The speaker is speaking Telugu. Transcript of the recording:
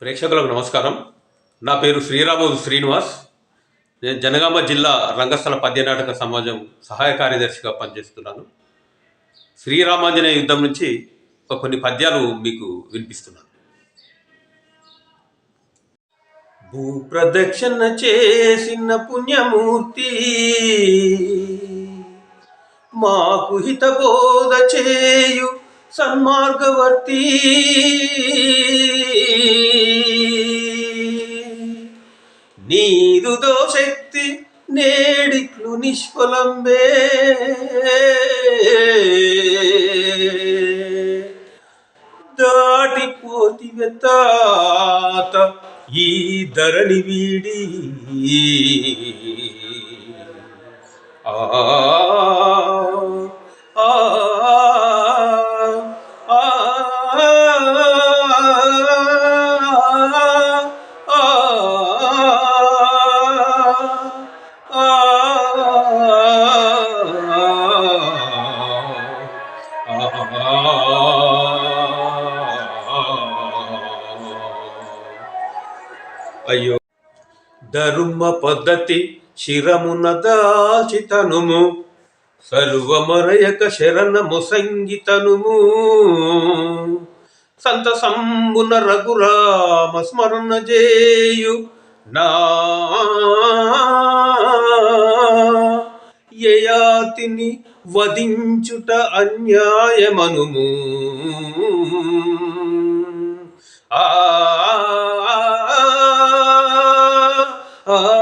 ప్రేక్షకులకు నమస్కారం. నా పేరు శ్రీరాము శ్రీనివాస్. నేను జనగామ జిల్లా రంగస్థల పద్యనాటక సమాజం సహాయ కార్యదర్శిగా పనిచేస్తున్నాను. శ్రీరామాంజనేయ యుద్ధం నుంచి కొన్ని పద్యాలు మీకు వినిపిస్తున్నాను భూప్రదక్షిణ చేసిన పుణ్యమూర్తి మాకు హితబోధ చేయు సన్మార్గవర్తి. నీరుదో శక్తి నేడిట్లు నిష్ఫలంబే. ದಾಟಿಕೋತಿವೆ ತಾತ ಈ ಧರಣಿ ಬೀಡಿ ಆ అయ్యో. ధర్మ పద్ధతి శిరమున దాచితనుము. సర్వమరయక శరణము సంగీతనుము. సంత సంబున రఘురామ స్మరణ జేయు నా. యయాతిని వధించుట అన్యాయమనుము. ఆ ఆ